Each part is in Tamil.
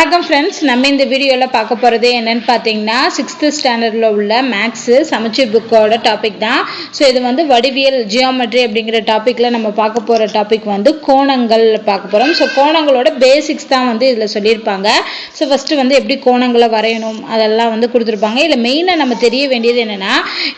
வணக்கம் ஃப்ரெண்ட்ஸ் நம்ம இந்த வீடியோவில் பார்க்க போகிறது என்னென்னு பார்த்தீங்கன்னா சிக்ஸ்த்து ஸ்டாண்டர்டில் உள்ள மேக்ஸு சமச்சீர் புக்கோட டாபிக் தான். ஸோ இது வந்து வடிவியல் ஜியோமெட்ரி அப்படிங்கிற டாப்பிக்கில் நம்ம பார்க்க போகிற டாபிக் வந்து கோணங்கள் பார்க்க போகிறோம் ஸோ கோணங்களோட பேசிக்ஸ் தான் வந்து இதில் சொல்லியிருப்பாங்க. ஸோ ஃபஸ்ட்டு வந்து எப்படி கோணங்களை வரையணும்? அதெல்லாம் வந்து கொடுத்துருப்பாங்க. இதில் மெயினாக நம்ம தெரிய வேண்டியது என்னென்னா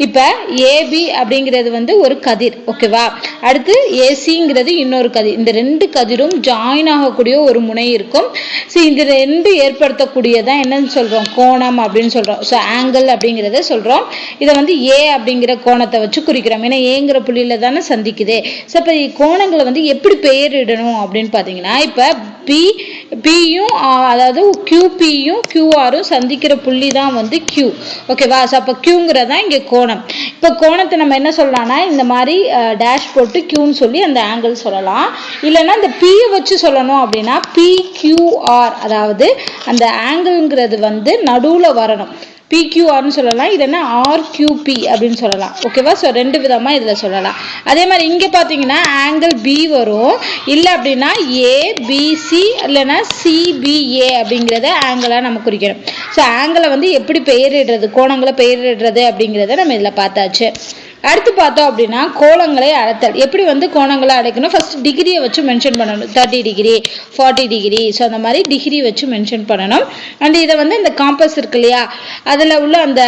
இப்போ ஏபி அப்படிங்கிறது வந்து ஒரு கதிர் ஓகேவா அடுத்து ஏசிங்கிறது இன்னொரு கதிர். இந்த ரெண்டு கதிரும் ஜாயின் ஆகக்கூடிய ஒரு முனை இருக்கும். ஸோ இந்த ரெண்டு ஏற்படுத்தக்கூடியதான் என்னன்னு சொல்கிறோம் கோணம் அப்படின்னு சொல்கிறோம் ஸோ ஆங்கிள் அப்படிங்கிறத சொல்கிறோம் இதை வந்து ஏ அப்படிங்கிற கோணத்தை வச்சு குறிக்கிறோம். ஏன்னா ஏங்கிற புள்ளியில் தானே சந்திக்குது. ஸோ இப்போ கோணங்களை வந்து எப்படி பெயரிடணும் அப்படின்னு பார்த்தீங்கன்னா இப்போ பி பியும் அதாவது கியூபியும் கியூஆரும் சந்திக்கிற புள்ளி தான் வந்து கியூ ஓகேவா ஸோ அப்போ கியூங்கிறது தான் இங்கே கோணம். இப்போ கோணத்தை நம்ம என்ன சொல்லலாம்னா இந்த மாதிரி டேஷ் போட்டு கியூன்னு சொல்லி அந்த ஆங்கிள் சொல்லலாம். இல்லைன்னா இந்த பியை வச்சு சொல்லணும் அப்படின்னா பிக்யூஆர் அதாவது அந்த ஆங்கிள்ங்கிறது வந்து நடுவில் வரணும். பிக்யூஆர்னு சொல்லலாம். இது என்ன? ஆர்கியூபி அப்படின்னு சொல்லலாம். ஓகேவா ஸோ ரெண்டு விதமாக இதில் சொல்லலாம். அதே மாதிரி இங்கே பார்த்தீங்கன்னா ஆங்கிள் பி வரும். இல்லை அப்படின்னா ஏபிசி இல்லைன்னா சிபிஏ அப்படிங்கிறத ஆங்கிளாக நம்ம குறிக்கணும். ஸோ ஆங்கிளை வந்து எப்படி பெயரிடுறது கோணங்களை பெயரிடுறது அப்படிங்கிறத நம்ம இதில் பார்த்தாச்சு. அடுத்து பார்த்தோம் அப்படின்னா கோலங்களை அழைத்தல் எப்படி வந்து கோணங்களை அடைக்கணும்? ஃபர்ஸ்ட் டிகிரியை வச்சு மென்ஷன் பண்ணணும். Thirty degree forty degree so அந்த மாதிரி டிகிரி வச்சு மென்ஷன் பண்ணணும். அண்ட் இதை வந்து இந்த காம்பஸ் இருக்கு இல்லையா? அதில் உள்ள அந்த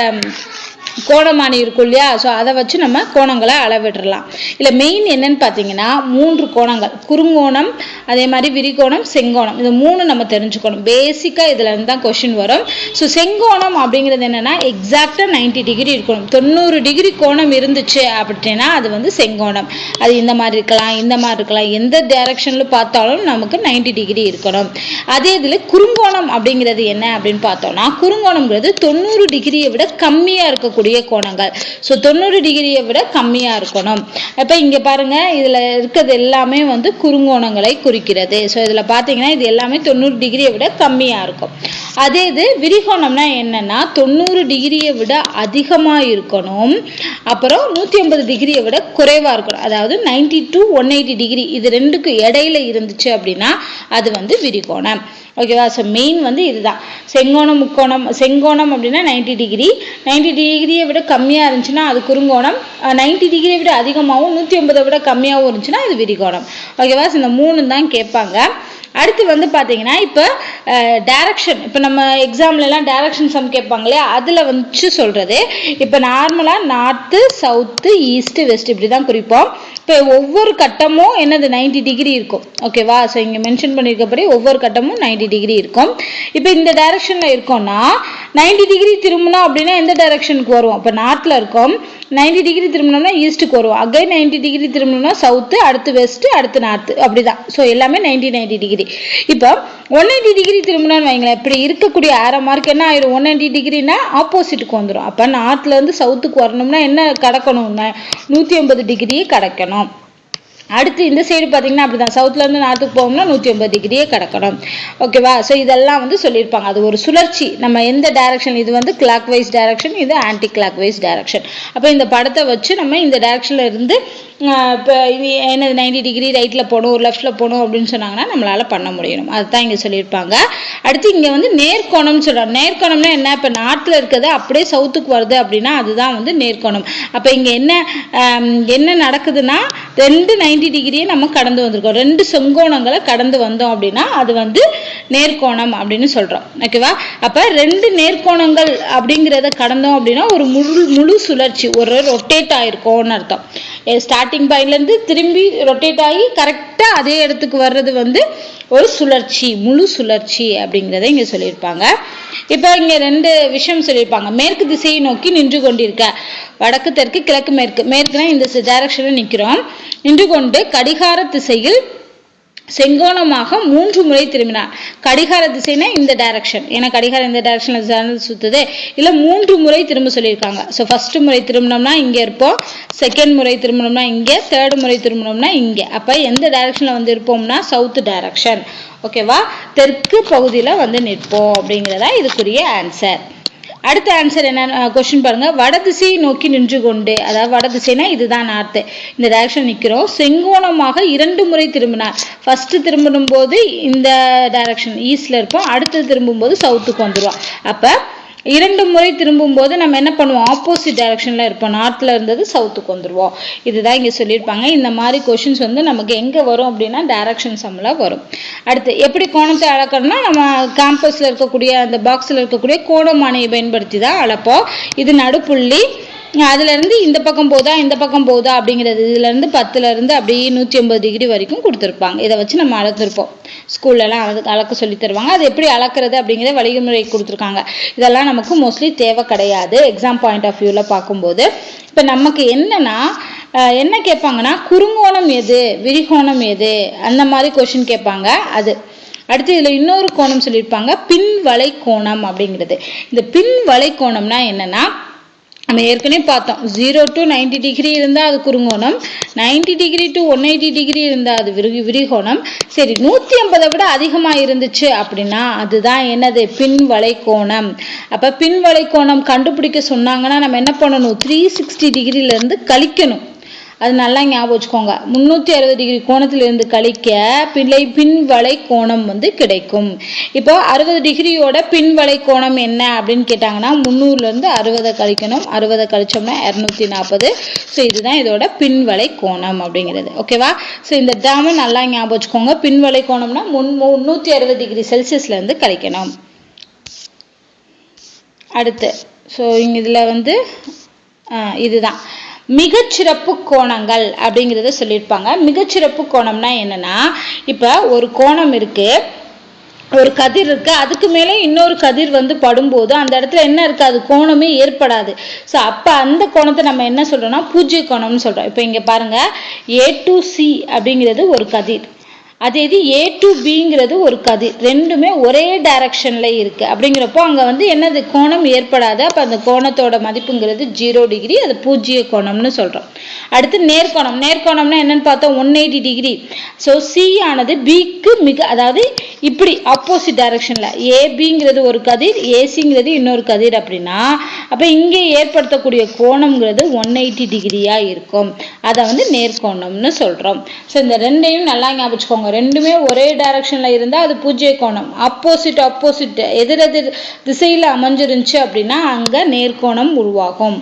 கோணமானி இருக்கும் இல்லையா? ஸோ அதை வச்சு நம்ம கோணங்களை அளவிடலாம். இல்லை மெயின் என்னன்னு பார்த்தீங்கன்னா மூன்று கோணங்கள். குறுங்கோணம் அதே மாதிரி விரிகோணம் செங்கோணம். இது மூணு நம்ம தெரிஞ்சுக்கணும். பேசிக்காக இதில் இருந்து தான் கொஷின் வரும். ஸோ செங்கோணம் அப்படிங்கிறது என்னென்னா எக்ஸாக்டாக நைன்டி டிகிரி இருக்கணும். தொண்ணூறு டிகிரி கோணம் இருந்துச்சு அப்படின்னா அது வந்து செங்கோணம். அது இந்த மாதிரி இருக்கலாம் இந்த மாதிரி இருக்கலாம். எந்த டைரக்ஷனில் பார்த்தாலும் நமக்கு நைன்டி டிகிரி இருக்கணும். அதே இதில் குறுங்கோணம் அப்படிங்கிறது என்ன அப்படின்னு பார்த்தோம்னா குறுங்கோணம்ங்கிறது தொண்ணூறு டிகிரியை விட கம்மியாக இருக்கும் இருக்கக்கூடிய கோணங்கள். ஸோ தொண்ணூறு டிகிரியை விட கம்மியாக இருக்கணும். இப்போ இங்கே பாருங்க இதில் இருக்கிறது எல்லாமே வந்து குறுங்கோணங்களை குறிக்கிறது. ஸோ இதில் பார்த்தீங்கன்னா இது எல்லாமே தொண்ணூறு டிகிரியை விட கம்மியாக இருக்கும். அதே இது விரிகோணம்னா என்னென்னா தொண்ணூறு டிகிரியை விட அதிகமாக இருக்கணும். அப்புறம் நூற்றி ஐம்பது டிகிரியை விட குறைவாக இருக்கணும். அதாவது ninety to one eighty degree இது ரெண்டுக்கு இடையில இருந்துச்சு அப்படின்னா அது வந்து விரிகோணம். ஓகேவா ஸோ மெயின் வந்து இதுதான். செங்கோணம் முக்கோணம் செங்கோணம் அப்படின்னா நைன்டி டிகிரி நைன்டி டிகிரியை விட கம்மியாக இருந்துச்சுன்னா அது குறுங்கோணம். நைன்டி டிகிரியை விட அதிகமாகவும் நூற்றி ஐம்பதை விட கம்மியாகவும் இருந்துச்சுன்னா அது விரிகோணம். ஓகேவா இந்த மூணு தான் கேட்பாங்க. அடுத்து வந்து பார்த்தீங்கன்னா இப்போ டேரக்ஷன் இப்போ நம்ம எக்ஸாம்லலாம் டேரக்ஷன் சம் கேட்பாங்க இல்லையா? அதில் வந்துச்சு சொல்கிறது இப்போ நார்மலாக நார்த்து சவுத்து ஈஸ்ட்டு வெஸ்ட் இப்படி தான் குறிப்போம். இப்போ ஒவ்வொரு கட்டமும் என்னது? நைன்டி டிகிரி இருக்கும். ஓகேவா ஸோ இங்கே மென்ஷன் பண்ணியிருக்கபடி ஒவ்வொரு கட்டமும் நைன்டி டிகிரி இருக்கும். இப்போ இந்த டைரக்ஷனில் இருக்கோம்னா நைன்டி டிகிரி திரும்பினோம் அப்படின்னா எந்த டைரக்ஷனுக்கு வருவோம்? இப்போ நார்த்தில் இருக்கும். நைன்டி டிகிரி திரும்பினோம்னா ஈஸ்ட்டுக்கு வருவோம். அகைன் நைன்டி டிகிரி திரும்பினோம்னா சவுத்து அடுத்து வெஸ்ட்டு அடுத்து நார்த்து அப்படிதான். ஸோ எல்லாமே நைன்டி நைன்டி டிகிரி இப்போ ஒன் நைன்டி டிகிரி திரும்பினோன்னு வைங்களேன். இப்படி இருக்கக்கூடிய ஆரோ மார்க் என்ன ஆயிரும்? ஒன் நைன்டி டிகிரினா ஆப்போசிட்டுக்கு வந்துடும் அப்போ நார்த்லேருந்து சவுத்துக்கு வரணும்னா என்ன கடக்கணும் நூற்றி ஐம்பது டிகிரியே கடக்கணும். அடுத்து இந்த சைடு பார்த்தீங்கன்னா அப்படிதான். சவுத்துலேருந்து நார்த்துக்கு போகணும்னா நூற்றி ஐம்பது டிகிரியே கிடக்கணும். ஓகேவா ஸோ இதெல்லாம் வந்து சொல்லியிருப்பாங்க. அது ஒரு சுழற்சி. நம்ம எந்த டைரக்ஷன் இது வந்து கிளாக் வைஸ் டைரக்ஷன் இது ஆன்டி கிளாக் வைஸ் டைரக்ஷன் அப்போ இந்த படத்தை வச்சு நம்ம இந்த டைரக்ஷனில் இருந்து இப்போ என்னது நைன்டி டிகிரி ரைட்டில் போகணும் ஒரு லெஃப்ட்டில் போகணும் அப்படின்னு சொன்னாங்கன்னா நம்மளால் பண்ண முடியும். அதுதான் இங்கே சொல்லியிருப்பாங்க. அடுத்து இங்கே வந்து நேர்கோணம்னு சொல்கிறாங்க நேர்கோணம்னா என்ன? இப்போ நாட்டில் இருக்கிறது அப்படியே சவுத்துக்கு வருது அப்படின்னா அதுதான் வந்து நேர்கோணம். அப்போ இங்கே என்ன என்ன நடக்குதுன்னா ரெண்டு நைன்டி டிகிரியை நம்ம கடந்து வந்திருக்கோம். ரெண்டு செங்கோணங்களை கடந்து வந்தோம் அப்படின்னா அது வந்து நேர்கோணம் அப்படின்னு சொல்கிறோம் ஓகேவா அப்போ ரெண்டு நேர்கோணங்கள் அப்படிங்கிறத கடந்தோம் அப்படின்னா ஒரு முழு முழு சுழற்சி ஒரு ரொட்டேட் ஆயிருக்கோன்னு அர்த்தம். ஸ்டார்டிங் பாயிண்ட்லேருந்து திரும்பி ரொட்டேட் ஆகி கரெக்டாக அதே இடத்துக்கு வர்றது வந்து ஒரு சுழற்சி முழு சுழற்சி அப்படிங்கிறத இங்கே சொல்லியிருப்பாங்க. இப்போ இங்கே ரெண்டு விஷயம் சொல்லியிருப்பாங்க. மேற்கு திசையை நோக்கி நின்று கொண்டிருக்க. வடக்கு தெற்கு கிழக்கு மேற்கு. மேற்குனா இந்த டைரக்ஷனில் நிற்கிறோம் நின்று கொண்டு கடிகார திசையில் செங்கோணமாக மூன்று முறை திரும்பினார். கடிகார திசைனா இந்த டைரக்ஷன் ஏன்னா கடிகாரம் இந்த டைரக்ஷனில் சுத்துது. இல்லை மூன்று முறை திரும்ப சொல்லியிருக்காங்க. ஸோ ஃபஸ்ட்டு முறை திரும்பினோம்னா இங்கே இருப்போம். செகண்ட் முறை திரும்பினோம்னா இங்கே. தேர்டு முறை திரும்பினோம்னா இங்கே. அப்போ எந்த டைரக்ஷனில் வந்து இருப்போம்னா சவுத் டைரக்ஷன் ஓகேவா தெற்கு பகுதியில் வந்து நிற்போம் அப்படிங்கிறதா இதுக்குரிய ஆன்சர் அடுத்த ஆன்சர் என்ன கொஸ்டின் பாருங்க. வடதிசையை நோக்கி நின்று கொண்டு அதாவது வடதிசைனா இதுதான் நார்த்து இந்த டைரக்ஷன் நிற்கிறோம் செங்கோணமாக இரண்டு முறை திரும்பினார். ஃபஸ்ட்டு திரும்பும் போது இந்த டைரக்ஷன் ஈஸ்ட்ல இருப்போம் அடுத்து திரும்பும்போது சவுத்துக்கு வந்துடுவோம் அப்ப இரண்டு முறை திரும்பும் போது நம்ம என்ன பண்ணுவோம்? ஆப்போசிட் டைரக்ஷனில் இருப்போம். நார்த்தில் இருந்தது சவுத்துக்கு வந்துடுவோம் இதுதான் இங்கே சொல்லியிருப்பாங்க. இந்த மாதிரி கொஷின்ஸ் வந்து நமக்கு எங்கே வரும் அப்படின்னா டைரக்ஷன் சம்மில் வரும். அடுத்து எப்படி கோணத்தை அளக்கணும்னா நம்ம கேம்பஸில் இருக்கக்கூடிய அந்த பாக்ஸில் இருக்கக்கூடிய கோணமானையை பயன்படுத்தி தான் அளப்போம். இது நடுப்புள்ளி. அதுலேருந்து இந்த பக்கம் போதா இந்த பக்கம் போதா அப்படிங்கிறது இதுலேருந்து பத்துலேருந்து அப்படியே நூற்றி ஐம்பது டிகிரி வரைக்கும் கொடுத்துருப்பாங்க. இதை வச்சு நம்ம அளந்துருப்போம் ஸ்கூல்லலாம் அளக்கு அளக்க சொல்லி தருவாங்க. அது எப்படி அளக்குறது அப்படிங்கிற வழிமுறை கொடுத்துருக்காங்க. இதெல்லாம் நமக்கு மோஸ்ட்லி தேவை கிடையாது. எக்ஸாம் பாயிண்ட் ஆஃப் வியூவில் பார்க்கும்போது. இப்போ நமக்கு என்னென்னா என்ன கேட்பாங்கன்னா குறுங்கோணம் எது? விரிகோணம் எது? அந்த மாதிரி கொஷின் கேட்பாங்க. அது. அடுத்து இதில் இன்னொரு கோணம் சொல்லியிருப்பாங்க. பின் வலை கோணம் அப்படிங்கிறது. இந்த பின் வலை கோணம்னா என்னென்னா நம்ம ஏற்கனவே பார்த்தோம். ஜீரோ டு நைன்டி டிகிரி இருந்தால் அது குறுங்கோணம். Ninety degree to one eighty degree இருந்தால் அது விரி விரிகோணம். சரி நூற்றி ஐம்பதை விட அதிகமாக இருந்துச்சு அப்படின்னா அதுதான் என்னது? பின் வளைகோணம் அப்போ பின் வளைகோணம் கண்டுபிடிக்க சொன்னாங்கன்னா நம்ம என்ன பண்ணணும்? த்ரீ சிக்ஸ்டி டிகிரியிலேருந்து கழிக்கணும். அது நல்லா ஞாபகம் வச்சுக்கோங்க. முந்நூற்றி அறுபது டிகிரி கோணத்திலிருந்து கழிக்க பிள்ளை பின்வளை கோணம் வந்து கிடைக்கும். இப்போ அறுபது டிகிரியோட பின்வளை கோணம் என்ன அப்படின்னு கேட்டாங்கன்னா முந்நூறுலேருந்து அறுபதை கழிக்கணும். அறுபதை கழிச்சோம்னா இரநூத்தி நாற்பது ஸோ இதுதான் இதோட பின்வளை கோணம் அப்படிங்கிறது. ஓகேவா ஸோ இந்த டேமை நல்லா ஞாபகம் வச்சுக்கோங்க. பின்வளை கோணம்னா முன் முந்நூற்றி அறுபது டிகிரி செல்சியஸ்லேருந்து கழிக்கணும். அடுத்து ஸோ இங்க இதில் வந்து ஆஹ் இதுதான். மிகச்சிறப்பு கோணங்கள் அப்படிங்கிறத சொல்லியிருப்பாங்க. மிகச்சிறப்பு கோணம்னா என்னென்னா இப்போ ஒரு கோணம் இருக்குது ஒரு கதிர் இருக்குது அதுக்கு மேலே இன்னொரு கதிர் வந்து படும்போது அந்த இடத்துல என்ன இருக்காது? கோணமே ஏற்படாது. ஸோ அப்போ அந்த கோணத்தை நம்ம என்ன சொல்கிறோன்னா பூஜ்ய கோணம்னு சொல்கிறோம் இப்போ இங்கே பாருங்கள் ஏ டு சி அப்படிங்கிறது ஒரு கதிர். அதே இது ஏ டு பிங்கிறது ஒரு கதிர் ரெண்டுமே ஒரே டைரக்ஷனில் இருக்குது அப்படிங்கிறப்போ அங்கே வந்து என்னது? கோணம் ஏற்படாது. அப்போ அந்த கோணத்தோட மதிப்புங்கிறது ஜீரோ டிகிரி அது பூஜ்ஜிய கோணம்னு சொல்கிறோம் அடுத்து நேர்கோணம். நேர்கோணம்னா என்னென்னு பார்த்தோம் one eighty degree so C ஆனது பிக்கு மிக அதாவது இப்படி ஆப்போசிட் டைரக்ஷனில் ஏபிங்கிறது ஒரு கதிர் ஏசிங்கிறது இன்னொரு கதிர் அப்படின்னா அப்போ இங்கே ஏற்படுத்தக்கூடிய கோணம்ங்கிறது ஒன் எயிட்டி டிகிரியாக இருக்கும். அதை வந்து நேர்கோணம்னு சொல்கிறோம் ஸோ இந்த ரெண்டையும் நல்லா ஞாபகம் வச்சுக்கோங்க ரெண்டுமே ஒரே டைரக்ஷனில் இருந்தால் அது பூஜ்ய கோணம். ஆப்போசிட் ஆப்போசிட் எதிரெதிர் திசையில் அமைஞ்சிருந்துச்சு அப்படின்னா அங்கே நேர்கோணம் உருவாகும்.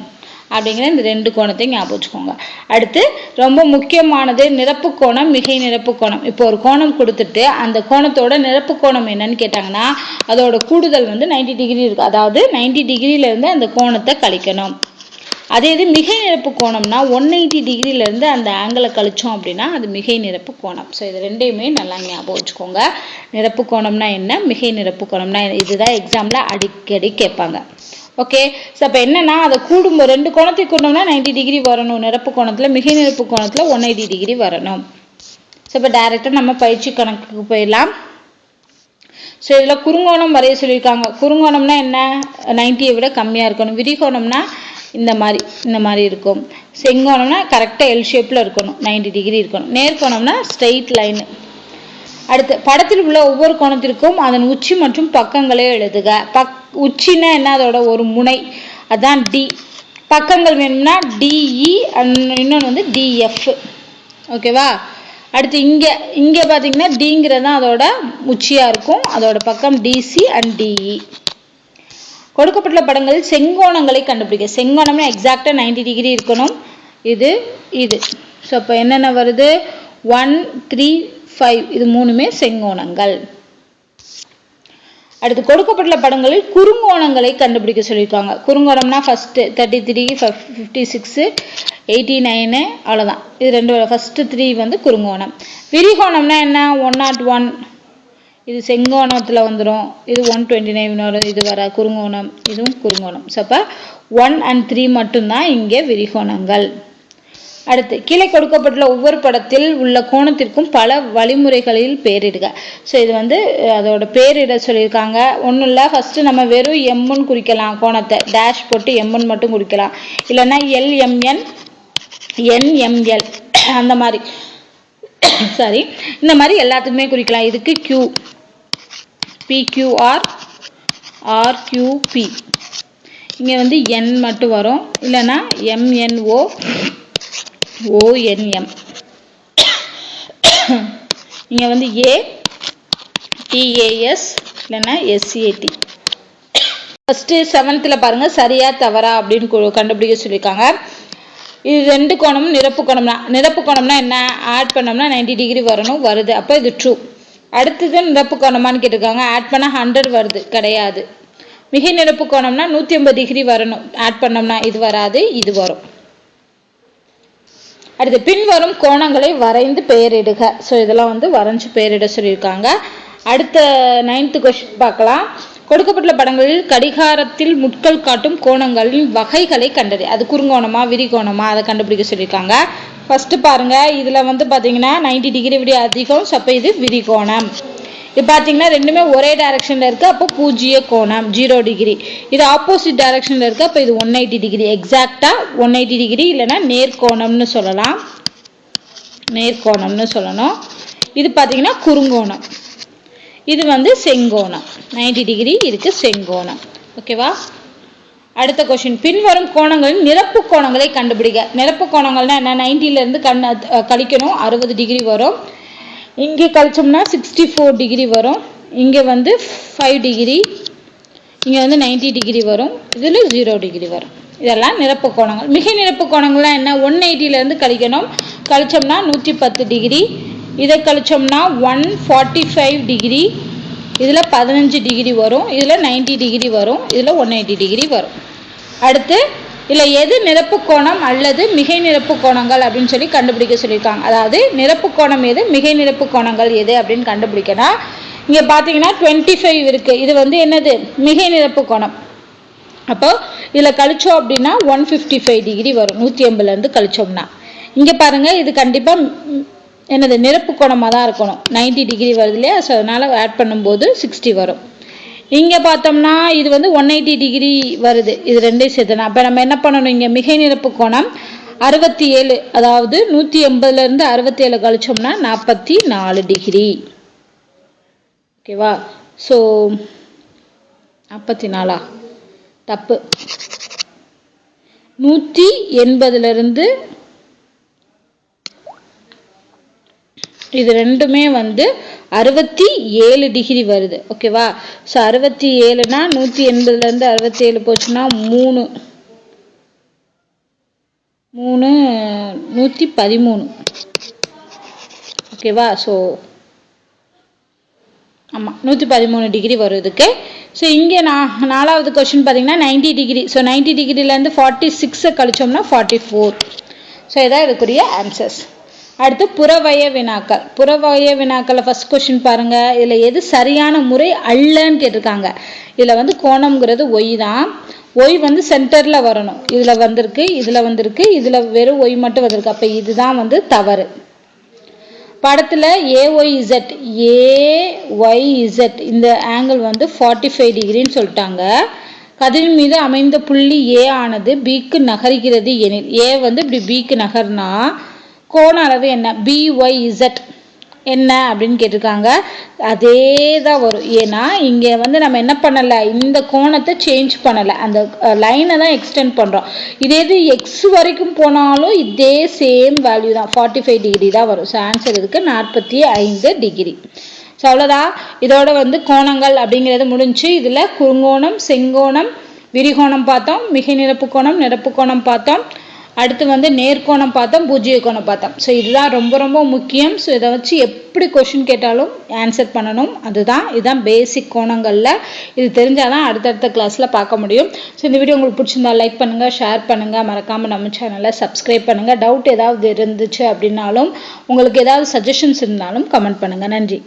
அப்படிங்கிற இந்த ரெண்டு கோணத்தையும் ஞாபகம் வச்சுக்கோங்க. அடுத்து ரொம்ப முக்கியமானது நிரப்பு கோணம் மிகை நிரப்பு கோணம். இப்போ ஒரு கோணம் கொடுத்துட்டு அந்த கோணத்தோட நிரப்பு கோணம் என்னன்னு கேட்டாங்கன்னா அதோட கூடுதல் வந்து 90 டிகிரி இருக்கு. அதாவது நைன்டி டிகிரியிலேருந்து அந்த கோணத்தை கழிக்கணும். அதே இது மிகை நிரப்பு கோணம்னா ஒன் எயிட்டி டிகிரியிலேருந்து அந்த ஆங்கிளை கழிச்சோம் அப்படின்னா அது மிகை நிரப்பு கோணம். ஸோ இது ரெண்டையுமே நல்லா ஞாபகம் வச்சுக்கோங்க. நிரப்பு கோணம்னா என்ன? மிகை நிரப்பு கோணம்னா இதுதான் எக்ஸாமில் அடிக்கடி கேட்பாங்க. ஓகே ஸோ அப்போ என்னென்னா அதை கூடும் ரெண்டு கோணத்துக்கு கூடணும்னா நைன்டி டிகிரி வரணும். நிரப்பு கோணத்தில் மிகை நிரப்பு கோணத்தில் ஒன் எயிட்டி டிகிரி வரணும். ஸோ இப்போ டைரெக்டாக நம்ம பயிற்சி கணக்குக்கு போயிடலாம். ஸோ இதில் குறுங்கோணம் வரைய சொல்லியிருக்காங்க. குறுங்கோணம்னா என்ன? நைன்ட்டியை விட கம்மியாக இருக்கணும். விரிகோணம்னா இந்த மாதிரி இந்த மாதிரி இருக்கும். செங்கோணம்னா கரெக்டாக எல் ஷேப்பில் இருக்கணும். 90 டிகிரி இருக்கணும். நேர்கோணம்னா ஸ்ட்ரெயிட் லைனு அடுத்து படத்தில் உள்ள ஒவ்வொரு கோணத்திற்கும் அதன் உச்சி மற்றும் பக்கங்களை எழுதுக. பக் உச்சின்னா என்ன? அதோட ஒரு முனை. அதான் டி பக்கங்கள் வேணும்னா டிஇ e, இன்னொன்று வந்து டிஎஃப் ஓகேவா அடுத்து இங்கே இங்கே பார்த்தீங்கன்னா டிங்கிறது தான் அதோட உச்சியாக இருக்கும். அதோட பக்கம் டிசி அண்ட் டிஇ கொடுக்கப்பட்டுள்ள படங்கள் செங்கோணங்களை கண்டுபிடிக்க. செங்கோணம்னா எக்ஸாக்டாக 90 டிகிரி இருக்கணும். இது இது. ஸோ அப்போ என்னென்ன வருது? ஒன் த்ரீ ஃபைவ் இது மூணுமே செங்கோணங்கள். அடுத்து கொடுக்கப்பட்டுள்ள படங்களில் குறுங்கோணங்களை கண்டுபிடிக்க சொல்லியிருக்காங்க. குறுங்கோணம்னா first thirty three fifty six eighty nine அவ்வளோதான் இது ரெண்டு ஃபஸ்ட்டு த்ரீ வந்து குறுங்கோணம். விரிகோணம்னா என்ன? ஒன் நாட் ஒன் இது செங்கோணத்தில் வந்துடும் இது ஒன் டுவெண்ட்டி நைன் வரும் இது வர குறுங்கோணம். இதுவும் குறுங்கோணம். ஸோ அப்போ ஒன் அண்ட் த்ரீ மட்டும்தான் இங்கே விரிகோணங்கள். அடுத்து கீழே கொடுக்கப்பட்டுள்ள ஒவ்வொரு படத்தில் உள்ள கோணத்திற்கும் பல வழிமுறைகளில் பேரிடுக ஸோ இது வந்து அதோட பேரிட சொல்லியிருக்காங்க. ஒன்றும் இல்லை ஃபஸ்ட்டு நம்ம வெறும் எம்முன்னு குறிக்கலாம் கோணத்தை. டேஷ் போட்டு எம்முன்னு மட்டும் குறிக்கலாம். இல்லைன்னா எல்எம்என் என்எம்எல் அந்த மாதிரி. சாரி இந்த மாதிரி எல்லாத்துக்குமே குறிக்கலாம். இதுக்கு கியூ பிக்யூஆர் ஆர்கியூபி இங்கே வந்து என் மட்டும் வரும். இல்லைன்னா எம்என்ஓ ஓஎன்எம் இங்கே வந்து ஏ டிஏஎஸ் இல்லைன்னா எஸ்சிஏடி ஃபஸ்ட்டு செவன்த்தில் பாருங்கள் சரியா தவறா அப்படின்னு கண்டுபிடிக்க சொல்லியிருக்காங்க. இது ரெண்டு கோணமும் நிரப்பு கோணம்னா நிரப்பு கோணம்னா என்ன? ஆட் பண்ணோம்னா 90 டிகிரி வரணும் வருது. அப்போ இது ட்ரூ அடுத்தது நிரப்பு கோணமான்னு கேட்டிருக்காங்க. ஆட் பண்ணால் ஹண்ட்ரட் வருது கிடையாது. மிகை நிரப்பு கோணம்னா நூற்றி ஐம்பது டிகிரி வரணும். ஆட் பண்ணோம்னா இது வராது இது வரும். அடுத்து பின்வரும் கோணங்களை வரைந்து பெயரிடுக. ஸோ இதெல்லாம் வந்து வரைஞ்சு பெயரிட சொல்லியிருக்காங்க. அடுத்த நைன்த்து கொஸ்டின் பார்க்கலாம். கொடுக்கப்பட்டுள்ள படங்களில் கடிகாரத்தில் முட்கள் காட்டும் கோணங்களின் வகைகளை கண்டறி அது குறுங்கோணமா விரிகோணமா? அதை கண்டுபிடிக்க சொல்லியிருக்காங்க. ஃபர்ஸ்ட் பாருங்க. இதுல வந்து பாத்தீங்கன்னா 90 டிகிரி விட அதிகம். ஸோ அப்போ இது விரிகோணம். இது பார்த்தீங்கன்னா ரெண்டுமே ஒரே டைரக்ஷனில் இருக்குது அப்போ பூஜ்ஜிய கோணம் ஜீரோ டிகிரி இது ஆப்போசிட் டைரக்ஷனில் இருக்குது அப்போ இது ஒன் எயிட்டி டிகிரி எக்ஸாக்டாக ஒன் எயிட்டி டிகிரி இல்லைன்னா நேர்கோணம்னு சொல்லலாம். நேர்கோணம்னு சொல்லணும். இது பார்த்தீங்கன்னா குறுங்கோணம். இது வந்து செங்கோணம். 90 டிகிரி இருக்குது செங்கோணம். ஓகேவா அடுத்த கொஷின் பின்வரும் கோணங்களின் நிரப்பு கோணங்களை கண்டுபிடிக்க நிரப்பு கோணங்கள்னா என்ன? 90 ல இருந்து கண் கழிக்கணும். அறுபது டிகிரி வரும். இங்கே கழிச்சோம்னா சிக்ஸ்டி ஃபோர் டிகிரி வரும். இங்கே வந்து ஃபைவ் டிகிரி இங்கே வந்து 90 டிகிரி வரும். இதில் ஜீரோ டிகிரி வரும். இதெல்லாம் நிரப்பு கோணங்கள். மிக நிரப்பு கோணங்கள்லாம் என்ன? ஒன் எயிட்டிலேருந்து கழிக்கணும். கழிச்சோம்னா நூற்றி பத்து டிகிரி இதை கழிச்சோம்னா ஒன் ஃபார்ட்டி ஃபைவ் டிகிரி இதில் பதினஞ்சு டிகிரி வரும். இதில் 90 டிகிரி வரும். இதில் ஒன் எயிட்டி டிகிரி வரும். அடுத்து இதில் எது நிரப்பு கோணம் அல்லது மிகை நிரப்பு கோணங்கள் அப்படின்னு சொல்லி கண்டுபிடிக்க சொல்லியிருக்காங்க. அதாவது நிரப்பு கோணம் எது மிகை நிரப்பு கோணங்கள் எது அப்படின்னு கண்டுபிடிக்கனா இங்கே பார்த்தீங்கன்னா டுவெண்ட்டி ஃபைவ் இருக்குது இது வந்து என்னது? மிகை நிரப்பு கோணம். அப்போ இதில் கழிச்சோம் அப்படின்னா ஒன் ஃபிஃப்டி ஃபைவ் டிகிரி வரும் நூற்றி எண்பதுலேருந்து கழிச்சோம்னா. இங்கே பாருங்கள் இது கண்டிப்பாக என்னது நிரப்பு கோணமாக தான் இருக்கணும். 90 டிகிரி வருது இல்லையா? ஸோ அதனால் ஆட் பண்ணும்போது சிக்ஸ்டி வரும். இங்கே பார்த்தோம்னா இது வந்து ஒன் எயிட்டி டிகிரி வருது. இது ரெண்டையும் சேர்த்துனா. அப்போ நம்ம என்ன பண்ணணும்? இங்கே மிகை நிரப்பு கோணம் அறுபத்தி ஏழு அதாவது நூற்றி எண்பதுலேருந்து அறுபத்தி ஏழு கழிச்சோம்னா நாற்பத்தி நாலு டிகிரி ஓகேவா ஸோ நாற்பத்தி நாலா தப்பு நூற்றி எண்பதுலேருந்து இது ரெண்டுமே வந்து அறுபத்தி ஏழு டிகிரி வருது. ஓகேவா ஸோ அறுபத்தி ஏழுனா நூற்றி எண்பதுலேருந்து அறுபத்தி ஏழு போச்சுன்னா மூணு. மூணு நூற்றி பதிமூணு. ஓகேவா ஸோ ஆமாம் நூற்றி பதிமூணு டிகிரி வரும் இதுக்கு. ஸோ இங்கே நான் நாலாவது கொஸ்டின் பார்த்தீங்கன்னா 90 டிகிரி ஸோ நைன்டி டிகிரிலேருந்து ஃபார்ட்டி சிக்ஸை கழிச்சோம்னா ஃபார்ட்டி ஃபோர் ஸோ இதான் இதுக்குரிய ஆன்சர்ஸ் அடுத்து புறவய வினாக்கள். புறவய வினாக்களில் ஃபஸ்ட் கொஷின் பாருங்கள் இதில் எது சரியான முறை அல்லன்னு கேட்டிருக்காங்க. இதில் வந்து கோணம்ங்கிறது ஒய் தான். ஒய் வந்து சென்டரில் வரணும். இதில் வந்திருக்கு இதில் வந்திருக்கு இதில் வெறும் ஒய் மட்டும் வந்திருக்கு. அப்போ இதுதான் வந்து தவறு. படத்தில் ஏஒய்இசட் ஏஒய்இசட் இந்த ஆங்கிள் வந்து ஃபார்ட்டி ஃபைவ் டிகிரின்னு சொல்லிட்டாங்க. கதிரின் மீது அமைந்த புள்ளி ஏ ஆனது பிக்கு நகர்கிறது எனில். ஏ வந்து இப்படி பிக்கு நகர்னா கோண அளவு என்ன? பிஒய்இசட் என்ன அப்படின்னு கேட்டிருக்காங்க. அதே தான் வரும். ஏன்னா இங்கே வந்து நம்ம என்ன பண்ணலை? இந்த கோணத்தை சேஞ்ச் பண்ணலை. அந்த லைனை தான் எக்ஸ்டெண்ட் பண்ணுறோம் இதே இது எக்ஸ் வரைக்கும் போனாலும் இதே சேம் வேல்யூ தான். ஃபார்ட்டி ஃபைவ் டிகிரி தான் வரும். ஸோ ஆன்சர் இதுக்கு நாற்பத்தி ஐந்து டிகிரி ஸோ அவ்வளோதான் இதோட வந்து கோணங்கள் அப்படிங்கிறது முடிஞ்சு இதில் குறுங்கோணம் செங்கோணம் விரிகோணம் பார்த்தோம். மிகை நிரப்பு கோணம் நிரப்பு கோணம் பார்த்தோம். அடுத்து வந்து நேர்கோணம் பார்த்தோம் பூஜ்ஜிய கோணம் பார்த்தோம். ஸோ இதுதான் ரொம்ப ரொம்ப முக்கியம். ஸோ இதை வச்சு எப்படி கொஷின் கேட்டாலும் ஆன்சர் பண்ணணும். அதுதான் இதுதான் பேசிக் கோணங்களில். இது தெரிஞ்சால் தான் அடுத்தடுத்த கிளாஸில் பார்க்க முடியும். ஸோ இந்த வீடியோ உங்களுக்கு பிடிச்சிருந்தா லைக் பண்ணுங்கள் ஷேர் பண்ணுங்கள் மறக்காமல் நம்ம சேனலை சப்ஸ்கிரைப் பண்ணுங்கள் டவுட் ஏதாவது இருந்துச்சு அப்படின்னாலும் உங்களுக்கு ஏதாவது சஜஷன்ஸ் இருந்தாலும் கமெண்ட் பண்ணுங்கள் நன்றி.